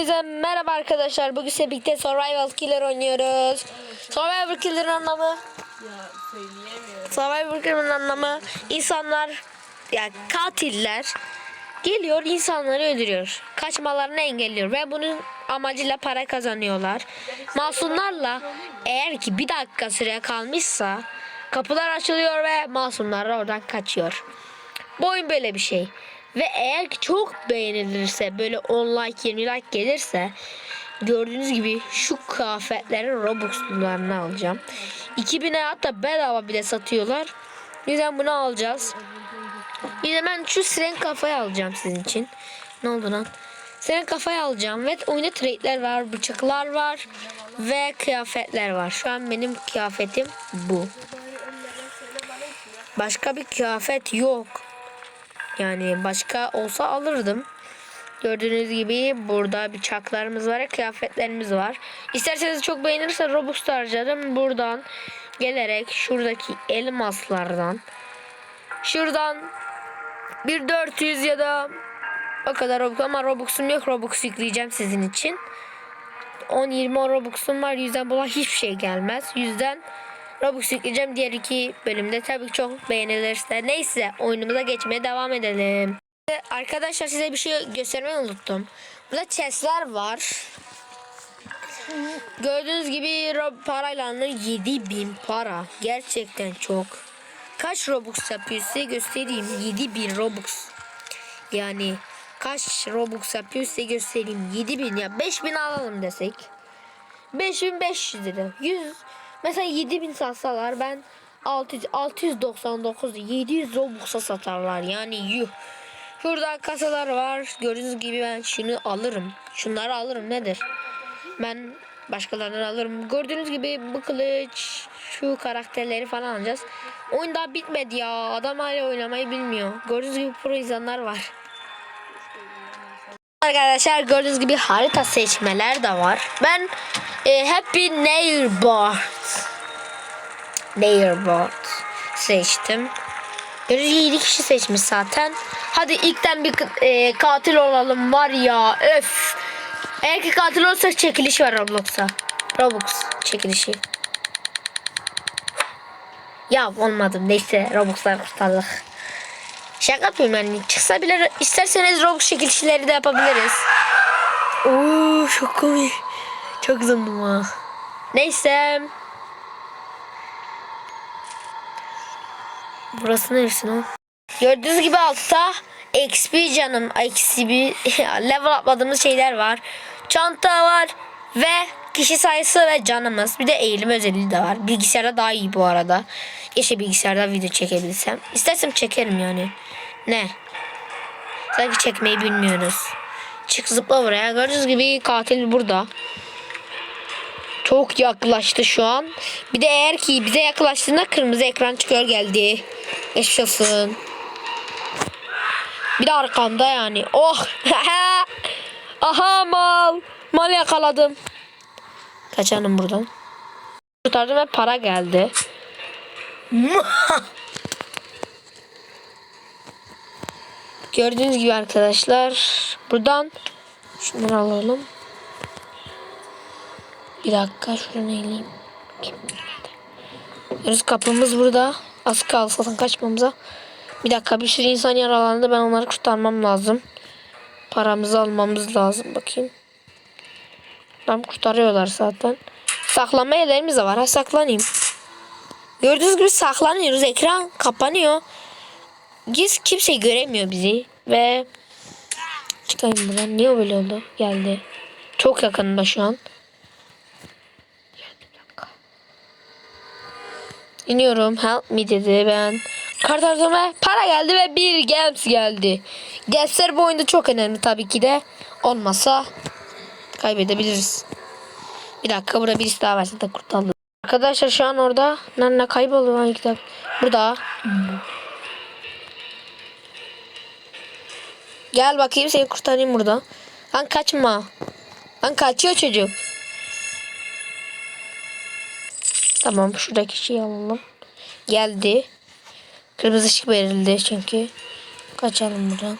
Herkese merhaba arkadaşlar. Bugün size birlikte Survival Killer oynuyoruz. Survival Killer'ın anlamı Ya söyleyemiyorum. Survival Killer'ın anlamı insanlar yani katiller geliyor insanları öldürüyor. Kaçmalarını engelliyor ve bunun amacıyla para kazanıyorlar. Masumlarla eğer ki bir dakika süre kalmışsa kapılar açılıyor ve masumlar oradan kaçıyor. Bu oyun böyle bir şey. Ve eğer ki çok beğenilirse böyle 10 like 20 like gelirse gördüğünüz gibi şu kıyafetlerin Robux'larını alacağım. 2000'e hatta bedava bile satıyorlar. Yüzden bunu alacağız. De ben şu siren kafayı alacağım sizin için. Ne oldu lan? Siren kafayı alacağım ve oyunda trade'ler var, bıçaklar var ve kıyafetler var. Şu an benim kıyafetim bu. Başka bir kıyafet yok. Yani başka olsa alırdım. Gördüğünüz gibi burada bıçaklarımız var, kıyafetlerimiz var. İsterseniz çok beğenirse Robux da harcarım. Buradan gelerek şuradaki elmaslardan şuradan bir 400 ya da o kadar Robux ama Robux'um yok. Robux yükleyeceğim sizin için. 10-20 Robux'um var. Yüzden buna hiçbir şey gelmez. Yüzden Robux yükleyeceğim diğer iki bölümde. Tabii ki çok beğenilirse. Neyse oyunumuza geçmeye devam edelim. Arkadaşlar size bir şey göstermeyi unuttum. Burada chestler var. Gördüğünüz gibi ro- parayla 7000 para. Gerçekten çok. Kaç Robux yapıyor size göstereyim. 7000 Robux. Yani kaç Robux yapıyor size göstereyim. 7000 ya 5000 alalım desek. 5500 lira. 100 mesela 7000 satsalar ben 600 699 700 Robux'a satarlar. Yani yuh. Şurada kasalar var. Gördüğünüz gibi ben şunu alırım. Şunları alırım nedir? Ben başkalarından alırım. Gördüğünüz gibi bu kılıç, şu karakterleri falan alacağız. Oyun daha bitmedi ya. Adam hala oynamayı bilmiyor. Gördüğünüz gibi pro insanlar var. Arkadaşlar gördüğünüz gibi harita seçmeler de var. Ben e, Happy Neighbor Neighbor seçtim. Gördüğünüz gibi 7 kişi seçmiş zaten. Hadi ilkten bir e, katil olalım var ya öf. Eğer ki katil olursak çekiliş var Roblox'a. Robux çekilişi. Ya olmadı neyse Robux'lar kurtardık. Şaka yapıyorum yani çıksa bile isterseniz Robux çekilişleri de yapabiliriz. Oo çok komik. Çok zındım ha. Neyse. Burası neresi lan? Gördüğünüz gibi altta XP canım bir level atladığımız şeyler var. Çanta var ve kişi sayısı ve canımız. Bir de eğilim özelliği de var. Bilgisayarda daha iyi bu arada. Keşke bilgisayarda video çekebilsem. İstersem çekerim yani. Ne? Sanki çekmeyi bilmiyoruz. Çık zıpla buraya. Gördüğünüz gibi katil burada. Çok yaklaştı şu an. Bir de eğer ki bize yaklaştığında kırmızı ekran çıkıyor geldi. Geçmiş. Bir de arkamda yani. Oh. Aha mal. Mal yakaladım. Kaçalım buradan. Kurtardım ve para geldi. Gördüğünüz gibi arkadaşlar. Buradan şunları alalım. Bir dakika şunu eğileyim. Kim kapımız burada. Az kaldı zaten kaçmamıza. Bir dakika bir sürü insan yaralandı. Ben onları kurtarmam lazım. Paramızı almamız lazım. Bakayım. Tam kurtarıyorlar zaten. Saklanma yerlerimiz de var. Ha saklanayım. Gördüğünüz gibi saklanıyoruz. Ekran kapanıyor. Giz kimse göremiyor bizi. Ve çıkayım buradan. Niye böyle oldu? Geldi. Çok yakınında şu an. İniyorum. Help me dedi ben. Kartardoma para geldi ve bir gems geldi. Gemsler bu oyunda çok önemli tabii ki de. Olmasa kaybedebiliriz. Bir dakika burada birisi daha varsa da kurtardı. Arkadaşlar şu an orada. Nerede kayboldu lan kitap? Burada. Gel bakayım seni kurtarayım burada. Lan kaçma. Lan kaçıyor çocuk. Tamam şuradaki şeyi alalım. Geldi. Kırmızı ışık verildi çünkü. Kaçalım buradan.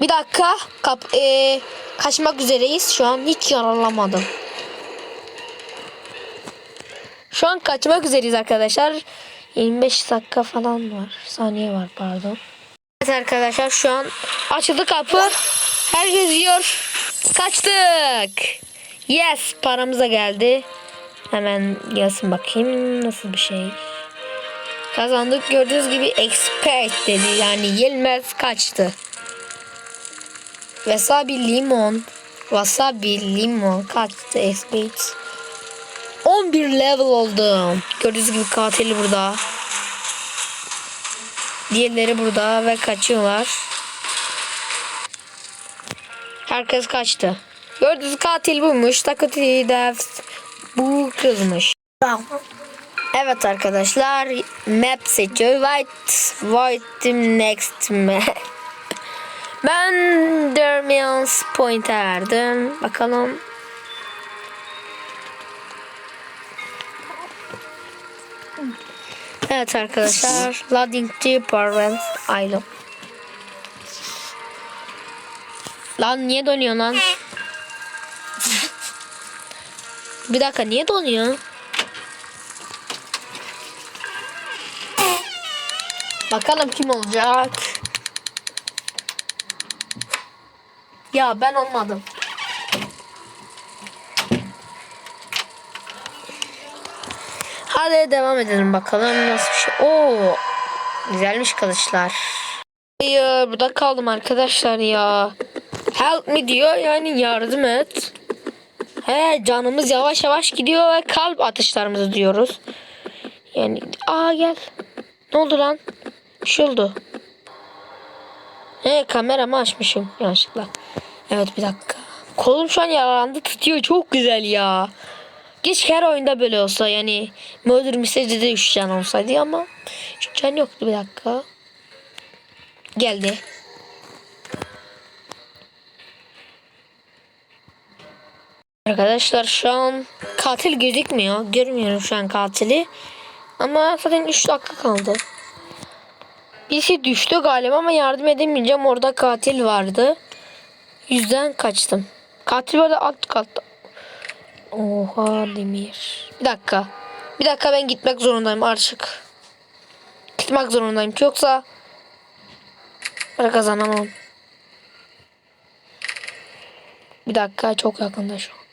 Bir dakika. Kap e, kaçmak üzereyiz. Şu an hiç yaralanmadım. Şu an kaçmak üzereyiz arkadaşlar. 25 dakika falan var. Saniye var pardon. Evet arkadaşlar şu an açıldı kapı. Herkes yiyor. Kaçtık. Yes paramıza geldi. Hemen yazın bakayım nasıl bir şey. Kazandık gördüğünüz gibi expert dedi yani yenmez kaçtı. Wasabi limon. Wasabi limon kaçtı expert. 11 level oldum. Gördüğünüz gibi katil burada. Diğerleri burada ve kaçıyorlar. Herkes kaçtı. Gördüğünüz katil buymuş. Takati de bu kızmış. Evet arkadaşlar map seçiyor. White White next map. Ben Dermians Point'e verdim. Bakalım. Evet arkadaşlar. Loading to Parent Island. Lan niye donuyor lan? Bir dakika niye donuyor? Bakalım kim olacak? Ya ben olmadım. Hadi devam edelim bakalım nasıl bir şey. Oo, güzelmiş kılıçlar. Hayır burada kaldım arkadaşlar ya. Help me diyor yani yardım et. He canımız yavaş yavaş gidiyor ve kalp atışlarımızı diyoruz. Yani aa gel. Ne oldu lan? Bir şey oldu. He kameramı açmışım yanlışlıkla. Evet bir dakika. Kolum şu an yaralandı tutuyor çok güzel ya. Keşke her oyunda böyle olsa yani Murder Mystery'de de 3 can olsaydı ama 3 can yoktu bir dakika. Geldi. Arkadaşlar şu an katil gözükmüyor. Görmüyorum şu an katili. Ama zaten 3 dakika kaldı. Birisi düştü galiba ama yardım edemeyeceğim. Orada katil vardı. Yüzden kaçtım. Katil orada alt katta. Oha demir. Bir dakika. Bir dakika ben gitmek zorundayım artık. Gitmek zorundayım. Yoksa para kazanamam. Bir dakika çok yakında şu an.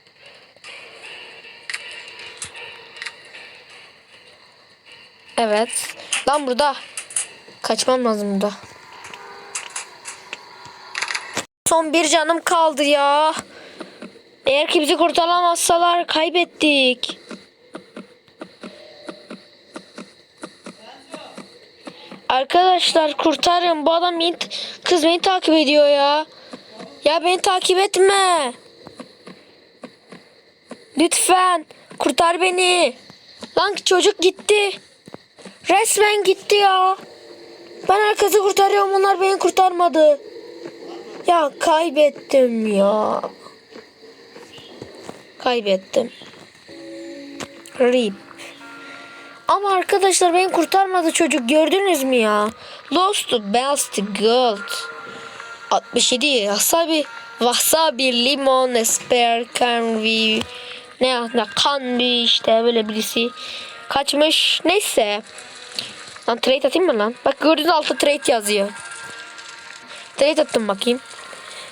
Evet. Lan burada. Kaçmam lazım burada. Son bir canım kaldı ya. Eğer ki bizi kurtaramazsalar kaybettik. Arkadaşlar kurtarın. Bu adam beni, kız beni takip ediyor ya. Ya beni takip etme. Lütfen kurtar beni. Lan çocuk gitti. Resmen gitti ya. Ben herkesi kurtarıyorum onlar beni kurtarmadı. Ya kaybettim ya. Kaybettim. Rip. Ama arkadaşlar beni kurtarmadı çocuk gördünüz mü ya? Lost best gold. 67 wasabi wasabi limon spare can be ne ne kan işte böyle birisi kaçmış neyse lan trade atayım mı lan? Bak gördüğünüz altta trade yazıyor. Trade attım bakayım.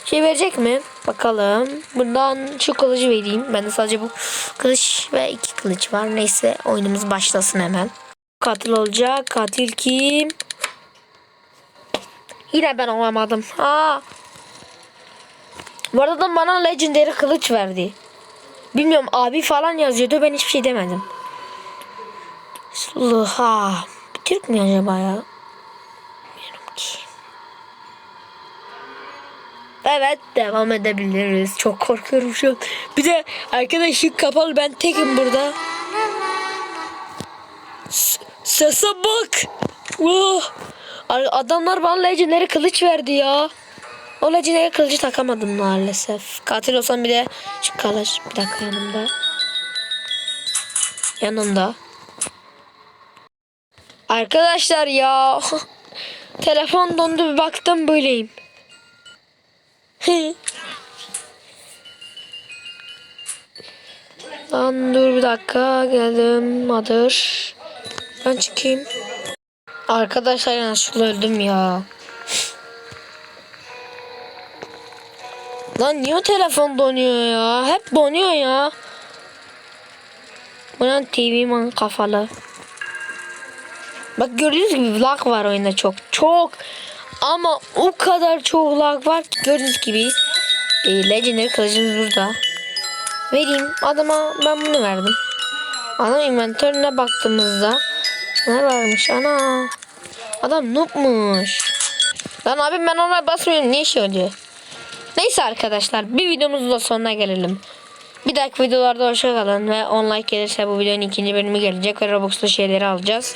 Şey verecek mi? Bakalım. Buradan şu kılıcı vereyim. Bende sadece bu kılıç ve iki kılıç var. Neyse oyunumuz başlasın hemen. Katil olacak. Katil kim? Yine ben olamadım. Ha bu arada da bana legendary kılıç verdi. Bilmiyorum abi falan yazıyordu. Ben hiçbir şey demedim. Sluha. Türk mü acaba ya? Bilmiyorum ki. Evet devam edebiliriz. Çok korkuyorum şu an. Bir de arkadaşım kapalı ben tekim burada. S- Sese bak. Oh. Ar- Adamlar bana legendary kılıç verdi ya. O legendary kılıcı takamadım maalesef. Katil olsam bir de şu kılıç bir dakika yanımda. Yanımda. Arkadaşlar ya. Telefon dondu bir baktım böyleyim. Lan dur bir dakika geldim Mother. Ben çıkayım. Arkadaşlar yanlışlıkla öldüm ya. Lan niye telefon donuyor ya? Hep donuyor ya. Bu lan TV man kafalı. Bak gördüğünüz gibi lag var oyunda çok. Çok. Ama o kadar çok lag var gördüğünüz gibi. E, Legendary kılıcımız burada. Vereyim. Adama ben bunu verdim. Adam inventörüne baktığımızda ne varmış ana. Adam noobmuş. Lan abi ben ona basmıyorum. Ne işi oluyor? Neyse arkadaşlar bir videomuzun da sonuna gelelim. Bir dahaki videolarda hoşça kalın ve 10 like gelirse bu videonun ikinci bölümü gelecek ve Robux'lu şeyleri alacağız.